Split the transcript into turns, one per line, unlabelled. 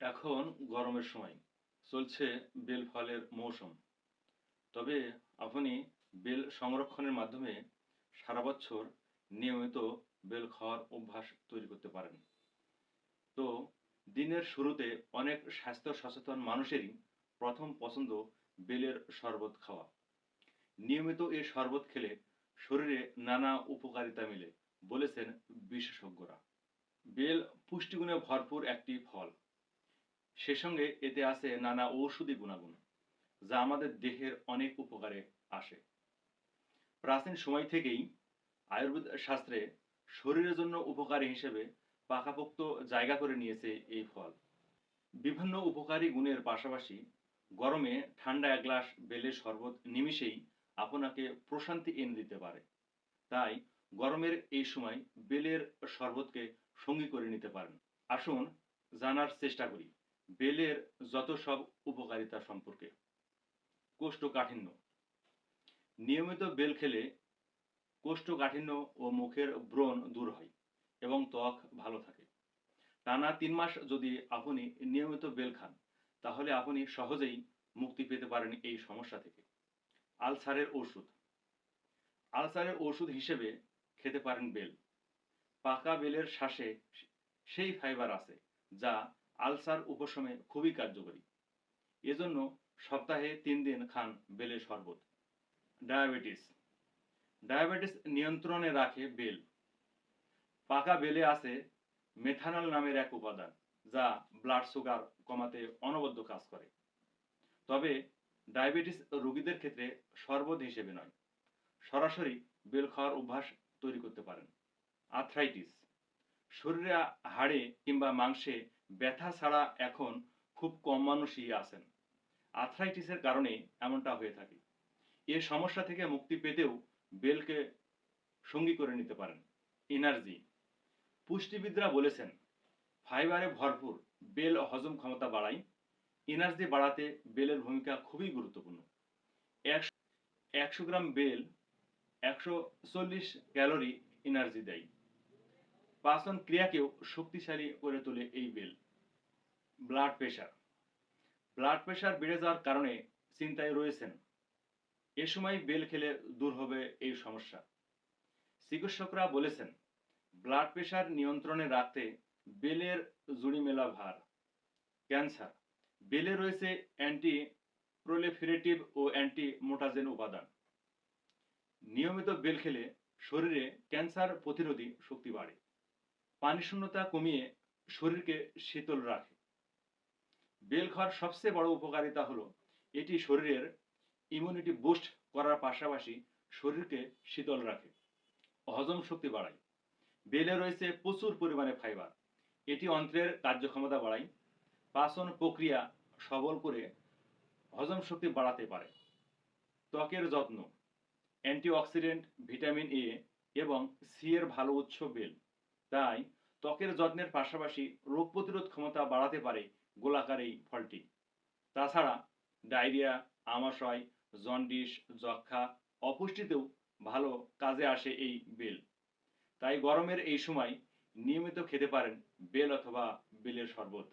এখন গরমের সময়। চলছে বেল ফলের মৌসুম। তবে আপনি বেল সংরক্ষণের মাধ্যমে সারা বছর নিয়মিত বেল খাওয়ার অভ্যাস তৈরি করতে পারেন। তো দিনের শুরুতে অনেক স্বাস্থ্য সচেতন মানুষেরই প্রথম পছন্দ বেলের শরবত খাওয়া। নিয়মিত এই শরবত খেলে শরীরে নানা উপকারিতা মিলে, বলেছেন বিশেষজ্ঞরা। বেল পুষ্টিগুণে ভরপুর একটি ফল। সে সঙ্গে এতে আছে নানা ঔষধি গুণাগুণ, যা আমাদের দেহের অনেক উপকারে আসে। প্রাচীন সময় থেকেই আয়ুর্বেদ শাস্ত্রে শরীরের জন্য উপকারী হিসেবে পাকাপোক্ত জায়গা করে নিয়েছে এই ফল। বিভিন্ন উপকারী গুণের পাশাপাশি গরমে ঠান্ডা এক গ্লাস বেলের শরবত নিমিষেই আপনাকে প্রশান্তি এনে দিতে পারে। তাই গরমের এই সময় বেলের শরবতকে সঙ্গী করে নিতে পারেন। আসুন জানার চেষ্টা করি। বেলের যত সব উপকারিতা সম্পর্কে। কোষ্ঠকাঠিন্য। নিয়মিত বেল খেলে কোষ্ঠকাঠিন্য ও মুখের ব্রণ দূর হয় এবং ত্বক ভালো থাকে। টানা তিন মাস যদি আপনি নিয়মিত বেল খান, তাহলে আপনি সহজেই মুক্তি পেতে পারেন এই সমস্যা থেকে। আলসারের ওষুধ। আলসারের ওষুধ হিসেবে খেতে পারেন বেল। পাকা বেলের শ্বাসে সেই ফাইবার আছে, যা আলসার উপশমে খুবই কার্যকরী। এজন্য সপ্তাহে তিন দিন খান বেলের শরবত। ডায়াবেটিস। ডায়াবেটিস নিয়ন্ত্রণে রাখে বেল। পাকা বেলে আছে মেথানল নামের এক উপাদান, যা ব্লাড সুগার কমাতে অনবদ্য কাজ করে। তবে ডায়াবেটিস রোগীদের ক্ষেত্রে শরবত হিসেবে নয়, সরাসরি বেল খাওয়ার অভ্যাস তৈরি করতে পারেন। আর্থ্রাইটিস। শরীরে হাড়ে কিংবা মাংসে ব্যথা ছাড়া এখন খুব কম মানুষই আছেন। আর্থ্রাইটিসের কারণে এমনটা হয়ে থাকে। এ সমস্যা থেকে মুক্তি পেতেও বেলকে সঙ্গী করে নিতে পারেন, এনার্জি। পুষ্টিবিদরা বলেছেন, ফাইবারে ভরপুর বেল হজম ক্ষমতা বাড়ায়। এনার্জি বাড়াতে বেলের ভূমিকা খুবই গুরুত্বপূর্ণ। একশো গ্রাম বেল একশো চল্লিশ ক্যালোরি এনার্জি দেয়। পাচন ক্রিয়াকেও শক্তিশালী করে তোলে এই বেল। ব্লাড প্রেশার ব্লাড প্রেশার বেড়ে যাওয়ার কারণে চিন্তায় রয়েছেন। এ সময় বেল খেলে দূর হবে এই সমস্যা। চিকিৎসকরা বলেছেন, ব্লাড প্রেশার নিয়ন্ত্রণে রাখতে বেলের জুড়ি মেলা ভার। ক্যান্সার। বেলে রয়েছে অ্যান্টি প্রোলিফেরেটিভ ও অ্যান্টি মোটাজেন উপাদান। নিয়মিত বেল খেলে শরীরে ক্যান্সার প্রতিরোধী শক্তি বাড়ে। পানি শূন্যতা কমিয়ে শরীরকে শীতল রাখে। বেল খাওয়ার সবচেয়ে বড় উপকারিতা হলো, এটি শরীরের ইমিউনিটি বুস্ট করার পাশাপাশি শরীরকে শীতল রাখে, হজম শক্তি বাড়ায়। বেলে রয়েছে প্রচুর পরিমাণে ফাইবার এটি অন্ত্রের কার্যক্ষমতা বাড়ায়, পাচন প্রক্রিয়া সবল করে হজম শক্তি বাড়াতে পারে। ত্বকের যত্ন অ্যান্টিঅক্সিডেন্ট ভিটামিন এ এবং সি এর ভালো উৎস বেল। তাই ত্বকের যত্নের পাশাপাশি রোগ প্রতিরোধ ক্ষমতা বাড়াতে পারে গোলাকার এই ফলটি। তাছাড়া ডায়রিয়া, আমাশয়, জন্ডিস যক্ষা অপুষ্টিতেও ভালো কাজে আসে এই বেল। তাই গরমের এই সময় নিয়মিত খেতে পারেন বেল অথবা বেলের শরবত।